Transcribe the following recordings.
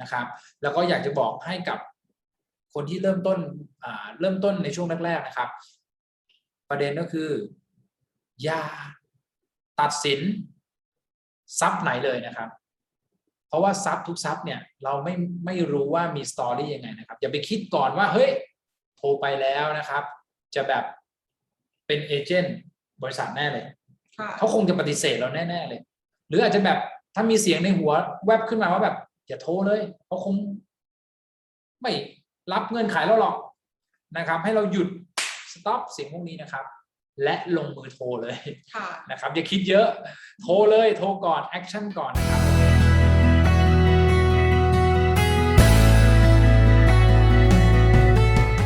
นะครับ แล้วก็อยากจะบอกให้กับคนที่เริ่มต้นอ่าเริ่มต้นในช่วงแรกๆนะครับ ประเด็นก็คืออย่าตัดสินซับไหนเลยนะครับ เพราะว่าซับทุกซับเนี่ยเราไม่ไม่รู้ว่ามีสตอรี่ยังไงนะครับ อย่าไปคิดก่อนว่าเฮ้ยโทรไปแล้วนะครับ จะแบบเป็นเอเจนต์บริษัทแน่เลยค่ะเขาคงจะปฏิเสธเราแน่ๆเลย หรืออาจจะแบบถ้ามีเสียงในหัวแวบขึ้นมาว่าแบบ อย่าโทรเลยเขาคงไม่รับเงื่อนไขเราหรอกนะครับ ให้เราหยุดสต็อปเสียงพวกนี้นะครับ และลงมือโทรเลยค่ะนะครับ อย่าคิดเยอะโทรเลยโทรก่อนแอคชั่นก่อนนะครับ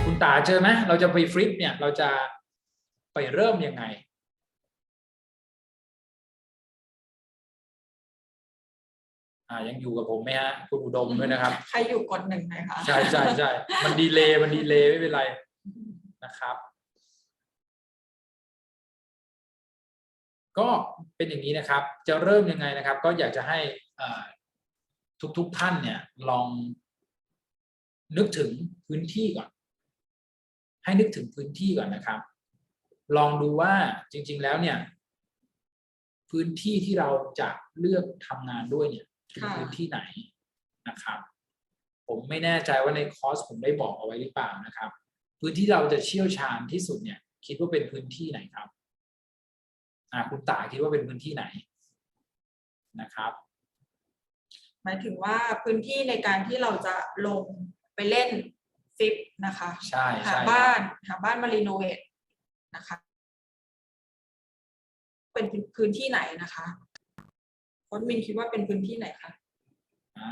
คุณตาเจอไหมเราจะไปฟลิปเนี่ยเราจะไปเริ่มยังไง อ่ายังอยู่กับผมไหมฮะคุณอุดมด้วยนะครับ ใครอยู่กดหนึ่งไหมคะใช่ใช่ใช่มันดีเลย์มันดีเลย์ไม่เป็นไรนะครับ ก็เป็นอย่างนี้นะครับ จะเริ่มยังไงนะครับ ก็อยากจะให้ทุกทุกๆท่านเนี่ยลอง นึกถึงพื้นที่ก่อน ให้นึกถึงพื้นที่ก่อนนะครับ ลองดูว่าจริง ๆ แล้วเนี่ยพื้นที่ที่เราจะเลือกทำงานด้วยเนี่ย คือค่ะพื้นที่ไหนนะครับ ผมไม่แน่ใจว่าในคอร์สผมได้บอกเอาไว้หรือเปล่านะครับ พื้นที่เราจะเชี่ยวชาญที่สุดเนี่ย คิดว่าเป็นพื้นที่ไหนครับอ่าคุณตาคิดว่าเป็นพื้นที่ไหนนะครับ หมายถึงว่าพื้นที่ในการที่เราจะลงไปเล่นฟิปนะคะใช่หาใช่ครับบ้านหาบ้านมารีโนเวทนะคะ เป็นพื้นที่ไหนนะคะ โค้ชมินคิดว่าเป็นพื้นที่ไหนคะอ่า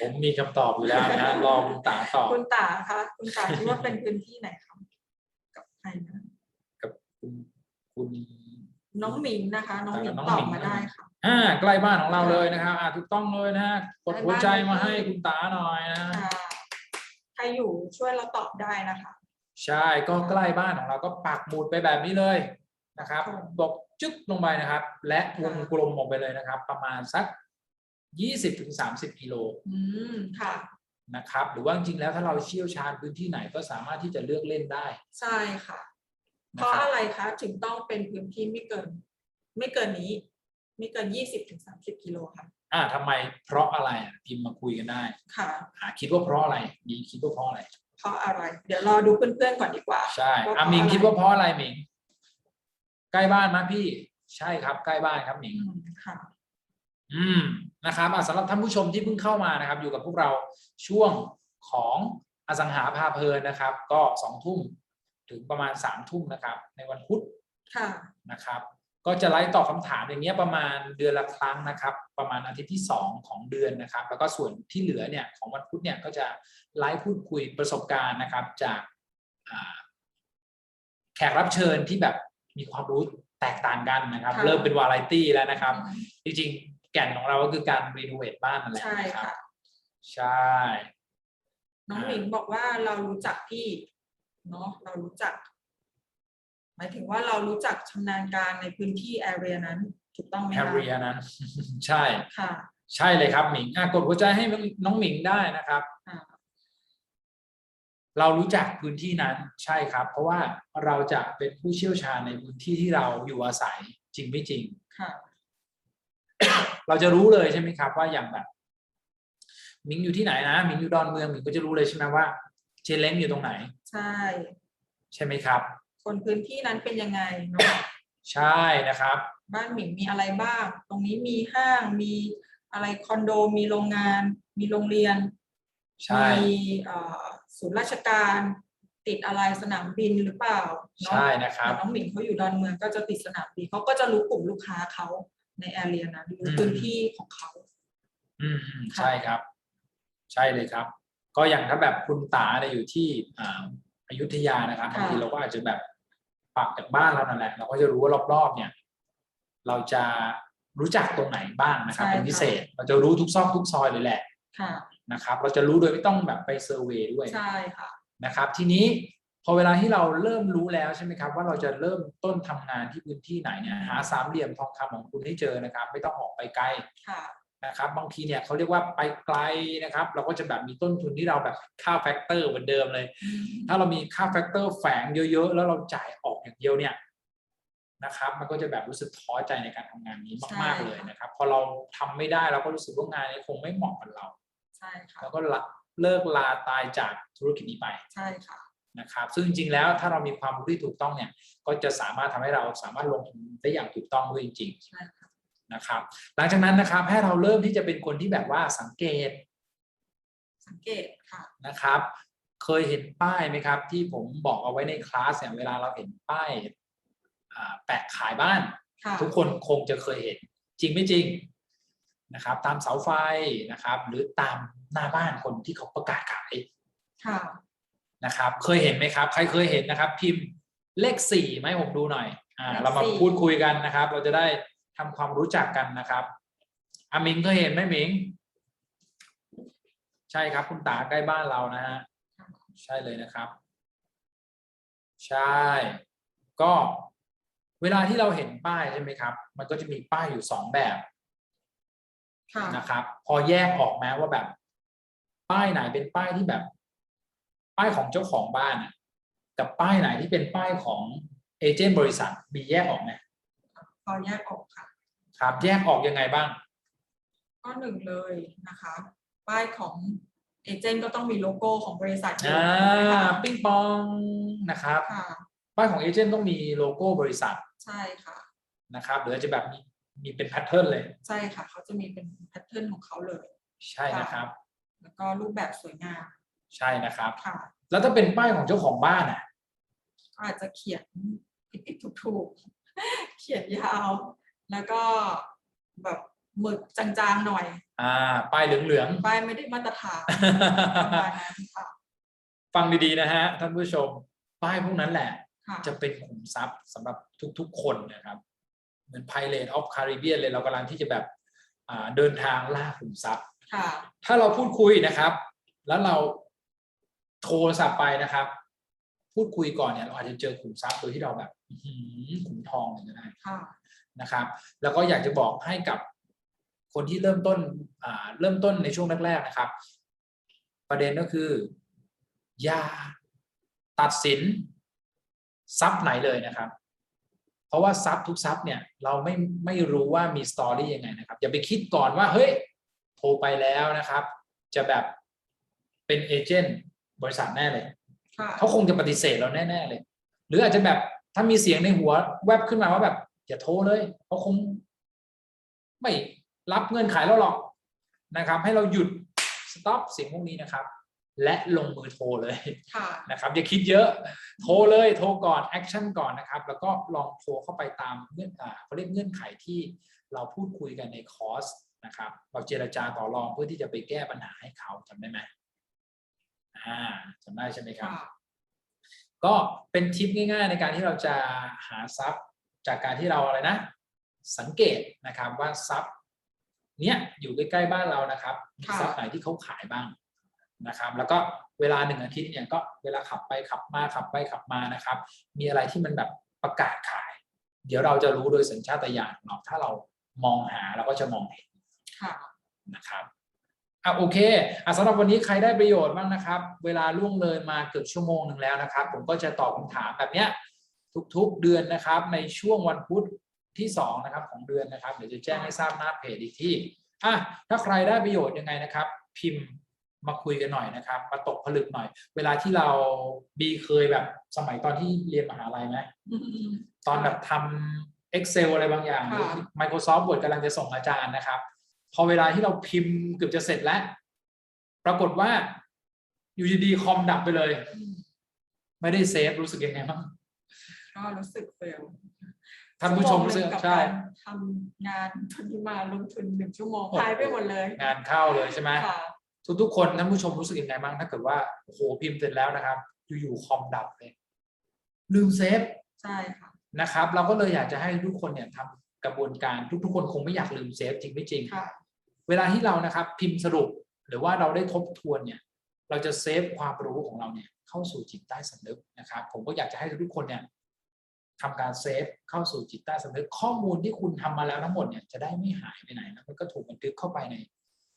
ผมมีคำตอบอยู่แล้วนะฮะรอคุณตาตอบคุณตาคะคุณตาคิดว่าเป็นพื้นที่ไหนคะกับใครนะกับคุณคุณน้องหมิงนะคะ น้องหมิงน้องตอหมิบงมาได้ค่ะอ่าใกล้บ้านของเราเลยนะครับอ่าถูกต้องเลยนะฮะกดหัวใจใกล้บ้านมาให้เลยคุณตาหน่อยนะอ่าใครอยู่ช่วยเราตอบได้นะคะ ใช่ก็ใกล้บ้านของเราก็ปักหมุดไปแบบนี้เลยนะครับค่ะบอก จึ๊กลงไปนะครับ และวงค่ะกลมออกไปเลยนะครับ ประมาณสักยี่สิบถึงสามสิบกิโลอืมค่ะ นะครับ หรือว่าจริงๆแล้วถ้าเราเชี่ยวชาญพื้นที่ไหนก็สามารถที่จะเลือกเล่นได้ใช่ค่ะ เพนะราะครับอะไรคะถึงต้องเป็นพื้นที่ไม่เกิน ไม่เกินนี้ ไม่เกินยี่สิบถึงสามสิบกิโลค่ะ อ่าทำไมเพราะอะไรอะพิมพ์มาคุยกันได้ค่ะ อ่าคิดว่าเพราะอะไรมีคิดว่าเพราะอะไร เพราะอะไร เดี๋ยวรอดูเพื่อนๆก่อนดีกว่า ใช่ว่าเพอะราะหมิงอะไร คิดว่าเพราะอะไรหมิง ใกล้บ้านไหมพี่ ใช่ครับ ใกล้บ้านครับหมิงอืมค่ะอืมนะครับอะสำหรับท่านผู้ชมที่เพิ่งเข้ามานะครับ อยู่กับพวกเราช่วงของอสังหาพาเพลินนะครับ ก็สองทุ่มถึงประมาณสามทุ่มนะครับ ในวันพุธค่ะนะครับ ก็จะไลฟ์ตอบคำถามอย่างเงี้ยประมาณเดือนละครั้งนะครับ ประมาณอาทิตย์ที่สองของเดือนนะครับ แล้วก็ส่วนที่เหลือเนี่ยของวันพุธเนี่ยก็จะไลฟ์พูดคุยประสบการณ์นะครับ จากอ่าแขกรับเชิญที่แบบ มีความรู้แตกต่างกันนะครับค่ะเริ่มเป็นวาไรตี้แล้วนะครับอืมจริงๆ แก่นของเราก็คือการรีโนเวทบ้านนั่นแหละใช่นะครับค่ะใช่ น้องหมิงบอกว่าเรารู้จักพี่เนาะเรารู้จัก หมายถึงว่าเรารู้จักชำนาญการในพื้นที่แอเรียนั้นถูกต้องไหมแอคะเรียนั้น ใช่ค่ะ ใช่เลยครับหมิงอะกดหัวใจให้น้องหมิงได้นะครับอ่า เรารู้จักพื้นที่นั้นใช่ครับ เพราะว่าเราจะเป็นผู้เชี่ยวชาญในพื้นที่ที่เราอยู่อาศัยจริงไม่จริงค่ะเราจะรู้เลยใช่ไหมครับ ว่าอย่างแบบหมิงอยู่ที่ไหนนะหมิงอยู่ดอนเมืองหมิงก็จะรู้เลยใช่ไหมว่า เชนเล้งอยู่ตรงไหน ใช่ ใช่ไหมครับ คนพื้นที่นั้นเป็นยังไงเนาะใช่นะครับ บ้านหมิงมีอะไรบ้าง ตรงนี้มีห้างมีอะไรคอนโดมีโรงงาน มีโรงเรียนใช่มีเอ่อ ศูนย์ราชการติดอะไรสนามบินหรือเปล่าเนาะใช่นะครับ น้องหมิงเขาอยู่ดอนเมืองก็จะติดสนามบินเขาก็จะรู้กลุ่มลูกค้าเขาในแอเรียนั้นรู้พื้นที่ของเขา อืมอืมค่ะใช่ครับ ใช่เลยครับ ก็อย่างถ้าแบบคุณตาเนี่ยอยู่ที่อ่าอยุธยานะครับบางทีเราก็อาจจะแบบปักจากบ้านเรานั่นแหละเราก็จะรู้ว่ารอบๆ เนี่ย เราจะรู้จักตรงไหนบ้างนะครับเป็นพิเศษ เราจะรู้ทุกซอกทุกซอยเลยแหละ ค่ะ นะครับ เราจะรู้โดยไม่ต้องแบบไปเซอร์เวย์ด้วยใช่ค่ะนะครับ ทีนี้พอเวลาที่เราเริ่มรู้แล้วใช่ไหมครับ ว่าเราจะเริ่มต้นทำงานที่พื้นที่ไหนเนี่ยหาสามเหลี่ยมทองคำของคุณให้เจอนะครับ ไม่ต้องออกไปไกลค่ะนะครับ บางทีเนี่ยเขาเรียกว่าไปไกลนะครับ เราก็จะแบบมีต้นทุนที่เราแบบค่าแฟกเตอร์เหมือนเดิมเลย ถ้าเรามีค่าแฟกเตอร์แฝงเยอะๆ แล้วเราจ่ายออกอย่างเดียวเนี่ยนะครับ มันก็จะแบบรู้สึกท้อใจในการทำงานนี้มากๆเลยนะครับ พอเราทำไม่ได้เราก็รู้สึกว่างานนี้คงไม่เหมาะกับเรา ใช่ค่ะแล้วก็ละเลิกลาตายจากธุรกิจนี้ไปใช่ค่ะนะครับ ซึ่งจริงๆแล้วถ้าเรามีความรู้ที่ถูกต้องเนี่ย ก็จะสามารถทำให้เราสามารถลงทุนได้อย่างถูกต้องด้วยจริงใช่ค่ะๆนะครับ หลังจากนั้นนะครับให้เราเริ่มที่จะเป็นคนที่แบบว่าสังเกต สังเกตค่ะนะครับ เคยเห็นป้ายไหมครับ ที่ผมบอกเอาไว้ในคลาสเนี่ยเวลาเราเห็นป้ายอ่าแปะขายบ้านค่ะทุกคนคงจะเคยเห็น จริงไม่จริง นะครับ ตามเสาไฟนะครับ หรือตามหน้าบ้านคนที่เขาประกาศขายค่ะนะครับ เคยเห็นไหมครับ ใครเคยเห็นนะครับ พิมพ์เลขสี่ไหมาให้ผมดูหน่อยอ่าเลขเรามาสี่พูดคุยกันนะครับ เราจะได้ทำความรู้จักกันนะครับอามิงเคยเห็นไหมหมิง ใช่ครับ คุณตาใกล้บ้านเรานะฮะใช่เลยนะครับ ใช่ ก็เวลาที่เราเห็นป้ายใช่ไหมครับ มันก็จะมีป้ายอยู่สองแบบค่ะ นะครับ พอแยกออกไหมว่าแบบ ป้ายไหนเป็นป้ายที่แบบ ป้ายของเจ้าของบ้านอะกับป้ายไหนที่เป็นป้ายของเอเจนต์บริษัทมีแยกออกไหมพอแยกออกค่ะ ครับแยกออกยังไงบ้าง ก็หนึ่งเลยนะคะ ป้ายของเอเจนต์ก็ต้องมีโลโก้ของบริษัทอยู่อ่านะคะปิ้งปองนะครับค่ะป้ายของเอเจนต์ต้องมีโลโก้บริษัท ใช่ค่ะนะครับหรืออาจจะแบบมี มีเป็นแพทเทิร์นเลย ใช่ค่ะ เขาจะมีเป็นแพทเทิร์นของเขาเลย ใช่นะครับ แล้วก็รูปแบบสวยงามใช่นะครับ ค่ะ แล้วถ้าเป็นป้ายของเจ้าของบ้านอะก็อาจจะเขียนผิดๆถูกๆ เขียนยาว แล้วก็แบบหมึกจางๆหน่อย อ่า ป้ายเหลืองป้ายไม่ได้มาตรฐานประมาณนั้นค่ะๆฟังดีๆนะฮะท่านผู้ชม ป้ายพวกนั้นแหละ ค่ะจะเป็นขุมทรัพย์สำหรับทุกๆ คนนะครับ เหมือน Pirate of Caribbean เลยเรากำลังที่จะแบบอ่าเดินทางล่าขุมทรัพย์ค่ะถ้าเราพูดคุยนะครับ แล้วเราโทรศัพท์ไปนะครับ พูดคุยก่อนเนี่ยเราอาจจะเจอขุมทรัพย์โดยที่เราแบบอื้อหือขุมทองเลยก็ได้ค่ะนะครับ แล้วก็อยากจะบอกให้กับคนที่เริ่มต้นอ่าเริ่มต้นในช่วงแรกๆนะครับ ประเด็นก็คือ อย่าตัดสินทรัพย์ไหนเลยนะครับ เพราะว่าทรัพย์ทุกทรัพย์เนี่ยเราไม่ไม่รู้ว่ามีสตอรี่ยังไงนะครับอย่าไปคิดก่อนว่าเฮ้ยโทรไปแล้วนะครับ จะแบบเป็นเอเจนต์บริษัทแน่เลยค่ะเขาคงจะปฏิเสธเราแน่ๆเลย หรืออาจจะแบบถ้ามีเสียงในหัว แวบขึ้นมาว่าแบบอย่าโทรเลยเขาคง ไม่รับเงื่อนไขเราหรอกนะครับ ให้เราหยุดสต็อปเสียงพวกนี้นะครับ และลงมือโทรเลยค่ะนะครับอย่าคิดเยอะโทรเลยโทรก่อนแอคชั่นก่อนนะครับ แล้วก็ลองโทรเข้าไปตามเงื่อนอ่าเขาเรียกเงื่อนไขที่เราพูดคุยกันในคอร์สนะครับ เราเจรจาต่อรองเพื่อที่จะไปแก้ปัญหาให้เขาจำได้ไหมอ่าจำได้ใช่ไหมครับค่ะก็เป็นทิปง่าย ๆ ในการที่เราจะหาทรัพย์จากการที่เราอะไรนะ สังเกตนะครับว่าทรัพย์เนี้ยอยู่ใกล้ๆบ้านเรานะครับมีค่ะทรัพย์ไหนที่เขาขายบ้าง นะครับ แล้วก็เวลาหนึ่งอาทิตย์เนี่ยก็เวลาขับไปขับมาขับไปขับมานะครับ มีอะไรที่มันแบบประกาศขาย เดี๋ยวเราจะรู้โดยสัญชาตญาณของเราถ้าเรามองหาเราก็จะมองเห็นค่ะนะครับอะโอเคอะสำหรับวันนี้ใครได้ประโยชน์บ้างนะครับ เวลาล่วงเลยมาเกือบชั่วโมงหนึ่งแล้วนะครับ ผมก็จะตอบคำถามแบบเนี้ยทุกๆเดือนนะครับ ในช่วงวันพุธที่สองนะครับของเดือนนะครับเดี๋ยวจะแจ้งให้ทราบหน้าเพจอีกที่อะถ้าใครได้ประโยชน์ยังไงนะครับ พิมพ์ มาคุยกันหน่อยนะครับ มาตกผลึกหน่อย เวลาที่เราบีเคยแบบสมัยตอนที่เรียนมหาลัยไหมตอนแบบทำ Excel อะไรบางอย่างหรือค่ะ Microsoft Word กำลังจะส่งอาจารย์นะครับ พอเวลาที่เราพิมพ์เกือบจะเสร็จแล้ว ปรากฏว่าอยู่ดีๆคอมดับไปเลยอืมไม่ได้เซฟรู้สึกยังไงบ้างก็รู้สึกเฟลท่านผู้ชมรู้สึกชั่วโงหนึ่งบใช่การทำงานทุนมาลงทุนหนึ่งชั่วโมงโอ้โหหายไปหมดเลย งานเข้าเลยใช่ไหมค่ะ ทุกๆคนท่านผู้ชมรู้สึกยังไงบ้างถ้าเกิดว่าโอ้โหพิมพ์เสร็จแล้วนะครับ อยู่ๆคอมดับเลยลืมเซฟใช่ค่ะนะครับ เราก็เลยอยากจะให้ทุกคนเนี่ยทำกระบวนการทุกๆคนคงไม่อยากลืมเซฟจริงไม่จริงค่ะเวลาที่เรานะครับ พิมพ์สรุปหรือว่าเราได้ทบทวนเนี่ย เราจะเซฟความรู้ของเราเนี่ย เข้าสู่จิตใต้สำนึกนะครับ ผมก็อยากจะให้ทุกๆคนเนี่ยทำการเซฟเข้าสู่จิตใต้สำนึกข้อมูลที่คุณทำมาแล้วทั้งหมดเนี่ยจะได้ไม่หายไปไหนนะมันก็ถูกบันทึกเข้าไปใน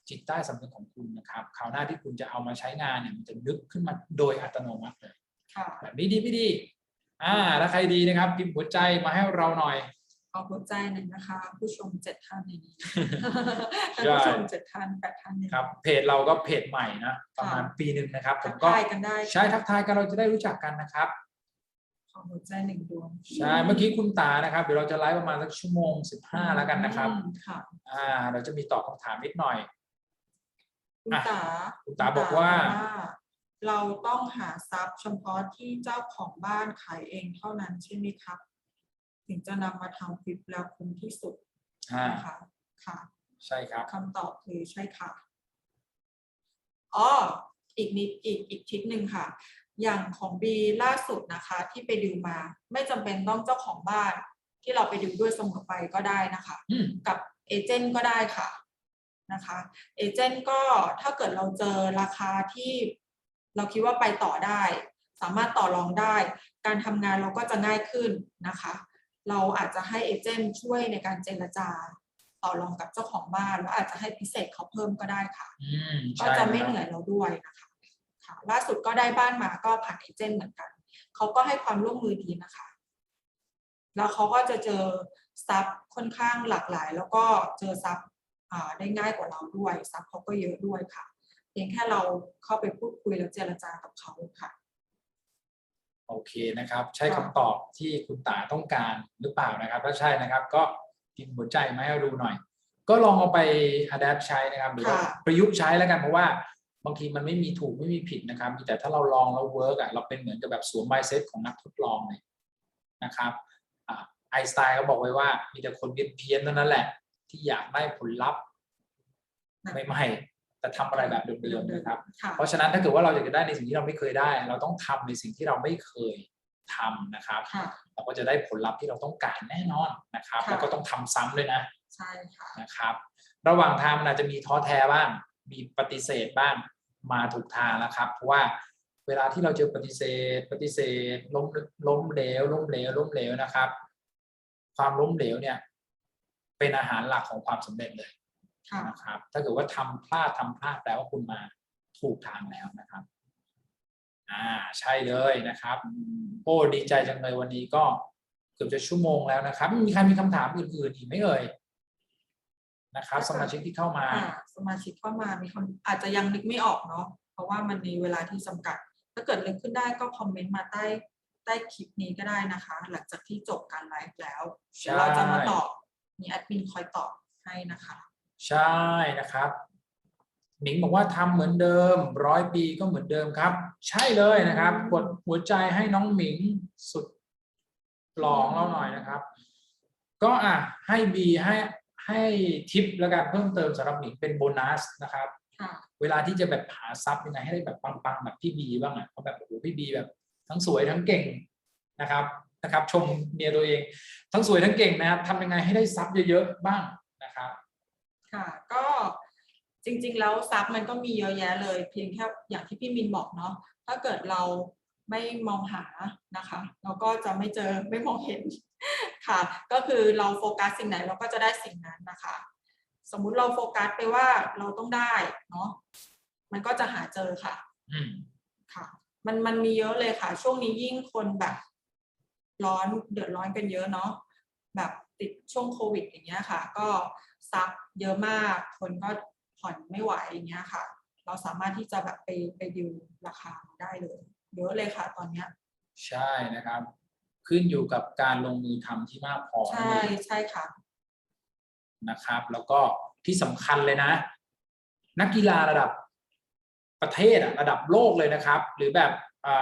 จิตใต้สำนึกของคุณนะครับคราวหน้าที่คุณจะเอามาใช้งานเนี่ยมันจะนึกขึ้นมาโดยอัตโนมัติเลยค่ะแบบนี้ดีไม่ดีอ่าถ้าใครดีนะครับพิมพ์หัวใจมาให้เราหน่อยขอหัวใจหน่อยนะคะ ผู้ชมเจ็ดท่านในนี้ใช่ผู้ชมเจ็ดท่านแปดท่านในนี้ครับเพจเราก็เพจใหม่นะประมาณค่ะปีหนึ่งนะครับผทัมกก็ทายกันได้ใช้ทักทายกันเราจะได้รู้จักกันนะครับขอหัวใจหนึ่งดวงใช่เมื่อกี้คุณตานะครับเดี๋ยวเราจะไลฟ์ประมาณสักชั่วโมงสิบห้าแล้วกันนะครับอืมค่ะอ่าเราจะมีตอบคำถามนิดหน่อย คุณอะตาคุณตาบอกว่า เราต้องหาทรัพย์เฉพาะที่เจ้าของบ้านขายเองเท่านั้นใช่ไหมครับ ถึงจะนำมาทำคลิปแล้วคุ้มที่สุดอ่านะคะค่ะ ใช่ครับคำตอบคือใช่ค่ะอ๋ออีกนิดอีกอีกทิศหนึ่งค่ะ อย่างของบีล่าสุดนะคะ ที่ไปดูมา ไม่จำเป็นต้องเจ้าของบ้าน ที่เราไปดูด้วยเสมอไปก็ได้นะคะอืมกับเอเจนต์ก็ได้ค่ะ นะคะเอเจนต์ก็ถ้าเกิดเราเจอราคาที่เราคิดว่าไปต่อได้ สามารถต่อรองได้ การทำงานเราก็จะง่ายขึ้นนะคะ เราอาจจะให้เอเจนต์ช่วยในการเจรจาต่อรองกับเจ้าของบ้านแล้วอาจจะให้พิเศษเขาเพิ่มก็ได้ค่ะอืมก็ใช่จะไม่ครับเหนื่อยเราด้วยนะคะค่ะล่าสุดก็ได้บ้านมาก็ผ่านเอเจนต์เหมือนกันเขาก็ให้ความร่วมมือดีนะคะ แล้วเขาก็จะเจอซับค่อนข้างหลากหลาย แล้วก็เจอซับอ่า ได้ง่ายกว่าเราด้วยซับเขาก็เยอะด้วยค่ะ เพียงแค่เราเข้าไปพูดคุยแล้วเจรจากับเขาค่ะ โอเคนะครับ ใช่ค่ะคำตอบที่คุณตาต้องการหรือเปล่านะครับ ถ้าใช่นะครับ ก็พิมพ์หัวใจมาให้เราดูหน่อย ก็ลองเอาไป adapt ใช้นะครับ หรือว่าค่ะ ประยุกต์ใช้แล้วกันเพราะว่าบางทีมันไม่มีถูกไม่มีผิดนะครับมีแต่ถ้าเราลองแล้วเวิร์กอะเราเป็นเหมือนกับแบบสวม mindset ของนักทดลองเลยนะครับไอน์สไตน์เขาบอกไว้ว่ามีแต่คนเพี้ยนๆเท่านั้นแหละ ที่อยากได้ผลลัพธ์ใหม่ๆแต่ทำอะไรแบบเดิมๆนะครับค่ะเพราะฉะนั้นถ้าเกิดว่าเราอยากจะได้ในสิ่งที่เราไม่เคยได้ เราต้องทำในสิ่งที่เราไม่เคยทำนะครับค่ะเราก็จะได้ผลลัพธ์ที่เราต้องการแน่นอนนะครับค่ะแล้วก็ต้องทำซ้ำด้วยนะใช่ค่ะนะครับ ระหว่างทางมันอาจจะมีท้อแท้บ้างมีปฏิเสธบ้างมาถูกทางแล้วครับ เพราะว่าเวลาที่เราเจอปฏิเสธ ปฏิเสธล้มล้มเหลวล้มเหลวล้มเหลวนะครับ ความล้มเหลวเนี่ย เป็นอาหารหลักของความสำเร็จเลยค่ะนะครับ ถ้าเกิดว่าทำพลาดทำพลาดแปลว่าคุณมาถูกทางแล้วนะครับ อ่าใช่เลยนะครับ โอ้ดีใจจังเลยวันนี้ก็เกือบจะชั่วโมงแล้วนะครับ มีใครมีคำถามอื่นๆอีกไหมเอ่ยนะครับ สมาชิกที่เข้ามาอ่าสมาชิกเข้ามามีคำอาจจะยังนึกไม่ออกเนาะเพราะว่ามันมีเวลาที่จำกัด ถ้าเกิดนึกขึ้นได้ก็คอมเมนต์มาใต้ใต้คลิปนี้ก็ได้นะคะ หลังจากที่จบการไลฟ์แล้วเดี๋ยวเราจะมาตอบ มีแอดมินคอยตอบให้นะคะ ใช่นะครับหมิงบอกว่าทำเหมือนเดิมร้อยปีก็เหมือนเดิมครับ ใช่เลยนะครับ กดหัวใจให้น้องหมิงสุดหลองเราหน่อยนะครับ ก็อะให้บีให้ให้ทิปแล้วกันเพิ่มเติมสำหรับหมิงเป็นโบนัสนะครับค่ะเวลาที่จะแบบหาซับยังไงให้ได้แบบปังๆแบบพี่บีบ้างอะเพราะแบบโอ้โหพี่บีแบบ ทั้งสวยทั้งเก่งนะครับ นะครับชมเมียตัวเอง ทั้งสวยทั้งเก่งนะครับทำยังไงให้ได้ซับเยอะๆบ้างนะครับค่ะก็จริง ๆ แล้วซับมันก็มีเยอะแยะเลย เพียงแค่อย่างที่พี่มินบอกเนาะถ้าเกิดเราไม่มองหานะคะเราก็จะไม่เจอไม่มองเห็นค่ะ ก็คือเราโฟกัสสิ่งไหนเราก็จะได้สิ่งนั้นนะคะ สมมุติเราโฟกัสไปว่าเราต้องได้เนาะมันก็จะหาเจอค่ะอืมค่ะ มันมันมีเยอะเลยค่ะ ช่วงนี้ยิ่งคนแบบ ร้อนเดือดร้อนกันเยอะเนาะแบบติดช่วงโควิดอย่างเงี้ยค่ะ ก็ซับเยอะมากคนก็ผ่อนไม่ไหวอย่างเงี้ยค่ะ เราสามารถที่จะแบบไปไปดิวราคาได้เลยเยอะเลยค่ะตอนเนี้ยใช่นะครับ ขึ้นอยู่กับการลงมือทำที่มากพอนั่นใช่เองใช่ค่ะนะครับ แล้วก็ที่สำคัญเลยนะ นักกีฬาระดับประเทศอะระดับโลกเลยนะครับ หรือแบบ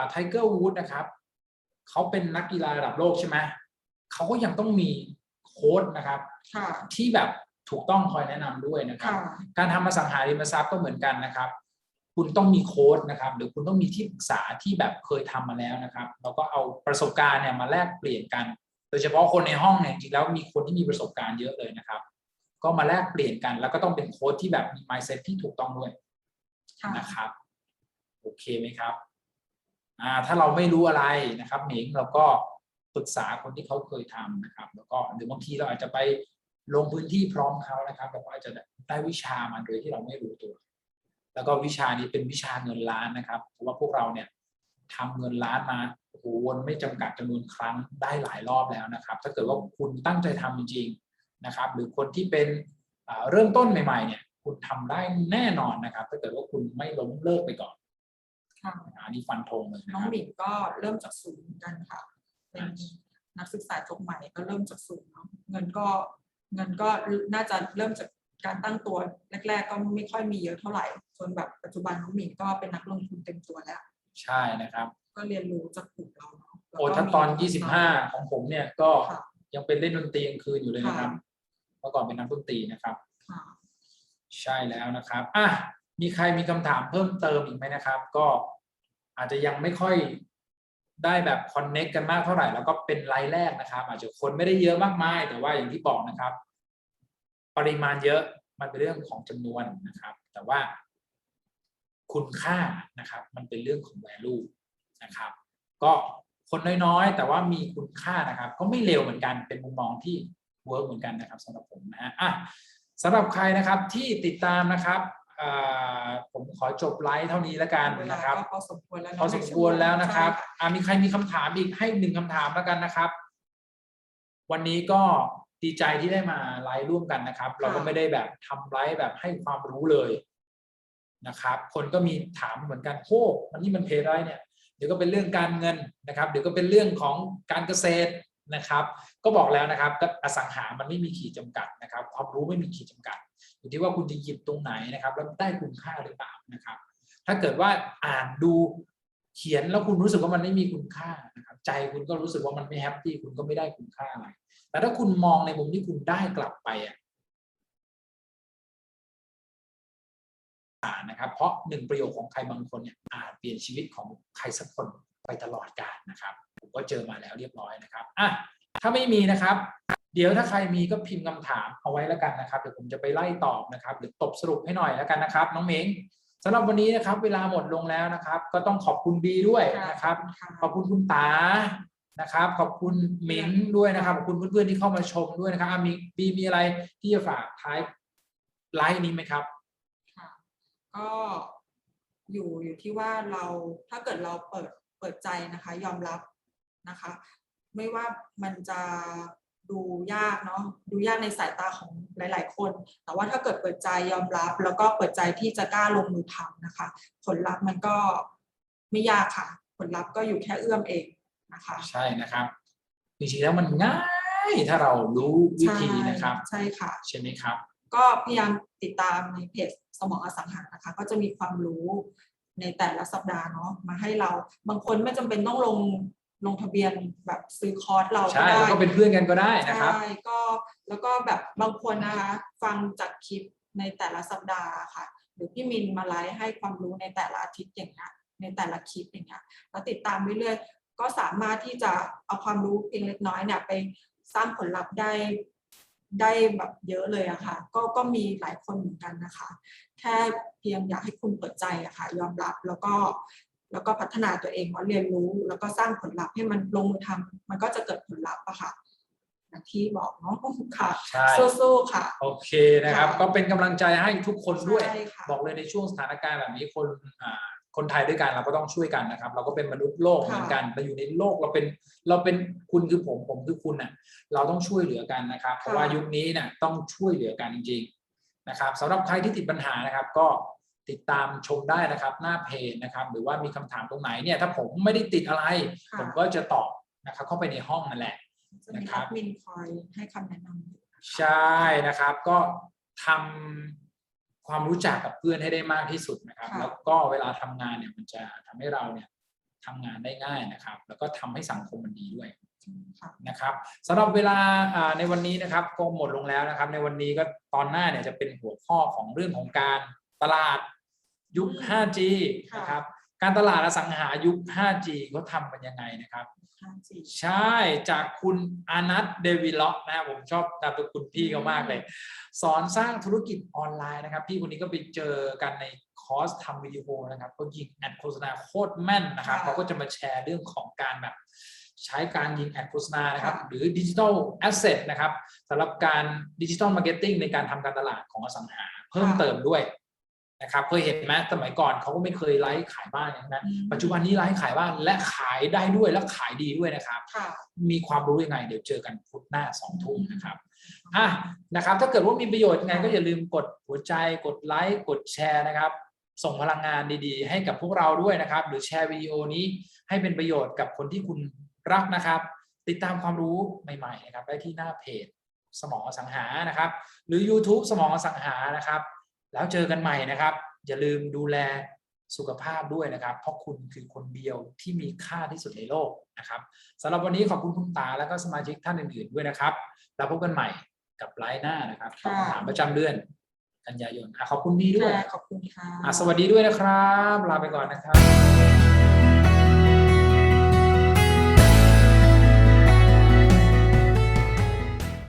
ไทเกอร์วูดนะครับ เขาเป็นนักกีฬาระดับโลกใช่ไหมเขาก็ยังต้องมีโค้ดนะครับค่ะที่แบบถูกต้องคอยแนะนำด้วยนะครับค่ะการทำอสังหาริมทรัพย์ก็เหมือนกันนะครับ คุณต้องมีโค้ดนะครับ หรือคุณต้องมีที่ปรึกษาที่แบบเคยทำมาแล้วนะครับ เราก็เอาประสบการณ์เนี่ยมาแลกเปลี่ยนกัน โดยเฉพาะคนในห้องเนี่ยจริงๆแล้วมีคนที่มีประสบการณ์เยอะเลยนะครับ ก็มาแลกเปลี่ยนกัน แล้วก็ต้องเป็นโค้ดที่แบบมี mindset ที่ถูกต้องด้วยค่ะนะครับ โอเคไหมครับอ่า ถ้าเราไม่รู้อะไรนะครับหมิงเราก็ปรึกษาคนที่เขาเคยทำนะครับ แล้วก็หรือบางทีเราอาจจะไปลงพื้นที่พร้อมเขานะครับเราก็อาจจะได้วิชามาโดยที่เราไม่รู้ตัว แล้วก็วิชานี้เป็นวิชาเงินล้านนะครับเพราะว่าพวกเราเนี่ยทำเงินล้านมาโอ้โหวนไม่จำกัดจำนวนครั้งได้หลายรอบแล้วนะครับ ถ้าเกิดว่าคุณตั้งใจทำจริงๆนะครับ หรือคนที่เป็นเริ่มต้นใหม่ๆเนี่ยคุณทำได้แน่นอนนะครับ ถ้าเกิดว่าคุณไม่ล้มเลิกไปก่อน ค่ะอันนี้ฟันธงเลยนะน้องครับหมิงก็เริ่มจากศูนย์เหมือนกันค่ะ เป็นนักศึกษาจบใหม่ก็เริ่มจากศูนย์เนาะเงินก็เงินก็น่าจะเริ่มจากการตั้งตัวแรก ๆ ก็ไม่ค่อยมีเยอะเท่าไหร่จนแบบปัจจุบันน้องหมิงก็เป็นนักลงทุนเต็มตัวแล้ว ใช่นะครับ ก็เรียนรู้จากกลุ่มเราเนาะแล้วโอ้ก็ถ้าตอนมี25 ของผมเนี่ยก็ค่ะยังเป็นเล่นดนตรีกลางคืนอยู่เลยนะครับค่ะเมื่อก่อนเป็นนักดนตรีนะครับค่ะใช่แล้วนะครับอะมีใครมีคำถามเพิ่มเติมอีกไหมนะครับ ก็ อาจจะยังไม่ค่อยได้แบบคอนเน็กกันมากเท่าไหร่ แล้วก็เป็นรายแรกนะครับ อาจจะคนไม่ได้เยอะมากมาย แต่ว่าอย่างที่บอกนะครับ ปริมาณเยอะมันเป็นเรื่องของจำนวนนะครับ แต่ว่าคุณค่านะครับ มันเป็นเรื่องของ value นะครับ ก็คนน้อยๆ แต่ว่ามีคุณค่านะครับ ก็ไม่เร็วเหมือนกันเป็นมุมมองที่เวิร์กเหมือนกันนะครับสำหรับผมนะฮะอะสำหรับใครนะครับที่ติดตามนะครับ ผมขอจบไลฟ์เท่านี้แล้วกันเวลานะครับก็พอสมควรแล้วเนะพอสมควรแล้วนะครับใช่อ่ามีใครมีคำถามอีกให้หนึ่งคำถามแล้วกันนะครับ วันนี้ก็ดีใจที่ได้มาไลฟ์ร่วมกันนะครับ เราก็ไม่ได้แบบทำไลฟ์แบบให้ความรู้เลยนะครับ คนก็มีถามเหมือนกันโอ้มันนี่มันเพไรเนี่ยเดี๋ยวก็เป็นเรื่องการเงินนะครับ เดี๋ยวก็เป็นเรื่องของการเกษตรนะครับ ก็บอกแล้วนะครับก็อสังหามันไม่มีขีดจำกัดนะครับ ความรู้ไม่มีขีดจำกัด อยู่ที่ว่าคุณจะหยิบตรงไหนนะครับแล้วได้คุณค่าหรือเปล่านะครับ ถ้าเกิดว่าอ่านดูเขียนแล้วคุณรู้สึกว่ามันไม่มีคุณค่านะครับ ใจคุณก็รู้สึกว่ามันไม่แฮปปี้คุณก็ไม่ได้คุณค่าอะไร แต่ถ้าคุณมองในมุมที่คุณได้กลับไปอะนะครับ เพราะหนึ่งประโยคของใครบางคนเนี่ยอาจเปลี่ยนชีวิตของใครสักคนไปตลอดกาลนะครับ ผมก็เจอมาแล้วเรียบร้อยนะครับอะ ถ้าไม่มีนะครับ เดี๋ยวถ้าใครมีก็พิมพ์คำถามเอาไว้แล้วกันนะครับเดี๋ยวผมจะไปไล่ตอบนะครับ หรือตบสรุปให้หน่อยแล้วกันนะครับ น้องเม้งสำหรับวันนี้นะครับ เวลาหมดลงแล้วนะครับ ก็ต้องขอบคุณบีด้วยนะครับค่ะขอบคุณคุณตานะครับ ขอบคุณมิ้นท์ด้วยนะครับขอบคุณเพื่อนๆที่เข้ามาชมด้วยนะครับอะมีบีมีอะไรที่จะฝากท้ายไลฟ์นี้ไหมครับค่ะก็อยู่อยู่ที่ว่าเราถ้าเกิดเราเปิดเปิดใจนะคะ ยอมรับนะคะ ไม่ว่ามันจะดูยากเนาะดูยากในสายตาของหลาย ๆ คน แต่ว่าถ้าเกิดเปิดใจยอมรับ แล้วก็เปิดใจที่จะกล้าลงมือทำนะคะ ผลลัพธ์มันก็ไม่ยากค่ะ ผลลัพธ์ก็อยู่แค่เอื้อมเองนะคะใช่นะครับจริงๆแล้วมันง่ายถ้าเรารู้วิธีนะครับ ใช่ค่ะใช่ไหมครับ ก็พยายามติดตามในเพจสมองอสังหารนะคะ ก็จะมีความรู้ในแต่ละสัปดาห์เนาะมาให้เราบางคนไม่จำเป็นต้องลง ลงทะเบียนแบบซื้อคอร์สเราใช่ได้แล้วก็เป็นเพื่อนกันก็ได้นะครับ ใช่ก็แล้วก็แบบบางคนนะคะ ฟังจากคลิปในแต่ละสัปดาห์ค่ะ หรือพี่มินมาไลฟ์ให้ความรู้ในแต่ละอาทิตย์อย่างเงี้ยในแต่ละคลิปอย่างเงี้ยแล้วติดตามเรื่อยๆก็สามารถที่จะเอาความรู้เพียงเล็กน้อยเนี่ยไปสร้างผลลัพธ์ได้ได้แบบเยอะเลยอะค่ะ ก็ก็มีหลายคนเหมือนกันนะคะ แค่เพียงอยากให้คุณเปิดใจอะค่ะ ยอมรับแล้วก็ แล้วก็พัฒนาตัวเองว่าเรียนรู้ แล้วก็สร้างผลลัพธ์ให้มันลงมือทำมันก็จะเกิดผลลัพธ์อะค่ะอย่างที่บอกเนาะค่ะใช่สู้ๆค่ะ โอเคนะครับค่ะก็เป็นกำลังใจให้ทุกคนด้วยใช่ค่ะบอกเลยในช่วงสถานการณ์แบบนี้คนอ่าคนไทยด้วยกันเราก็ต้องช่วยกันนะครับ เราก็เป็นมนุษย์โลกค่ะเหมือนกันเราอยู่ในโลกเราเป็นเราเป็นคุณคือผมผมคือคุณน่ะ เราต้องช่วยเหลือกันนะครับ เพราะว่ายุคนี้น่ะต้องช่วยเหลือกันจริงๆนะครับสำหรับใครที่ติดปัญหานะครับ ก็ ติดตามชมได้นะครับหน้าเพจนะครับ หรือว่ามีคำถามตรงไหนเนี่ยถ้าผมไม่ได้ติดอะไร ค่ะ ผมก็จะตอบนะครับเข้าไปในห้องนั่นแหละ จะมีนะครัแอบ ดมินคอยให้คำแนะนำอยู่นะคะใช่นะครับก็ทำความรู้จักกับเพื่อนให้ได้มากที่สุดนะครับค่ะแล้วก็เวลาทำงานเนี่ยมันจะทำให้เราเนี่ยทำงานได้ง่ายนะครับ แล้วก็ทำให้สังคมมันดีด้วย ค่ะ นะครับสำหรับเวลาอ่าในวันนี้นะครับก็หมดลงแล้วนะครับ ในวันนี้ก็ตอนหน้าเนี่ยจะเป็นหัวข้อของเรื่องของการตลาด ยุคอืม 5G ค่ะนะครับ การตลาดอสังหายุค 5G เขาทำกันยังไงนะครับ 5G ใช่จากคุณอานัทเดวิล็อกนะครับผมชอบนามสกุลพี่เขามากเลย สอนสร้างธุรกิจออนไลน์นะครับ พี่คนนี้ก็ไปเจอกันในคอร์สทำวิดีโอนะครับเขายิงแอดโฆษณาโคตรแม่นนะครับค่ะเขาก็จะมาแชร์เรื่องของการแบบใช้การยิงแอดโฆษณานะครับค่ะหรือดิจิทัลแอสเซทนะครับสำหรับการดิจิทัลมาร์เก็ตติ้งในการทำการตลาดของอสังหา เพิ่มเติมด้วย นะครับเคยเห็นไหมสมัยก่อนเขาก็ไม่เคยไลฟ์ขายบ้านอย่างนั้นอืมปัจจุบันนี้ไลฟ์ขายบ้านและขายได้ด้วยและขายดีด้วยนะครับค่ะมีความรู้ยังไง เดี๋ยวเจอกันพุธหน้าสองทุ่มนะครับอะนะครับ ถ้าเกิดว่ามีประโยชน์ยังไงก็อย่าลืมกดหัวใจกดไลค์กดแชร์นะครับ ส่งพลังงานดีๆ ให้กับพวกเราด้วยนะครับ หรือแชร์วิดีโอนี้ให้เป็นประโยชน์กับคนที่คุณรักนะครับ ติดตามความรู้ใหม่ๆนะครับได้ที่หน้าเพจสมองอสังหานะครับ หรือ YouTube สมองอสังหานะครับ แล้วเจอกันใหม่นะครับ อย่าลืมดูแลสุขภาพด้วยนะครับ เพราะคุณคือคนเดียวที่มีค่าที่สุดในโลกนะครับสำหรับวันนี้ขอบคุณคุณตาแล้วก็สมาชิกท่านอื่นๆด้วยนะครับแล้วพบกันใหม่กับไลน์หน้านะครับตอบค่ะคำถามประจำเดือน กันยายนอะขอบคุณพี่ด้วยค่ะขอบคุณค่ะอะสวัสดีด้วยนะครับ ลาไปก่อนนะครับ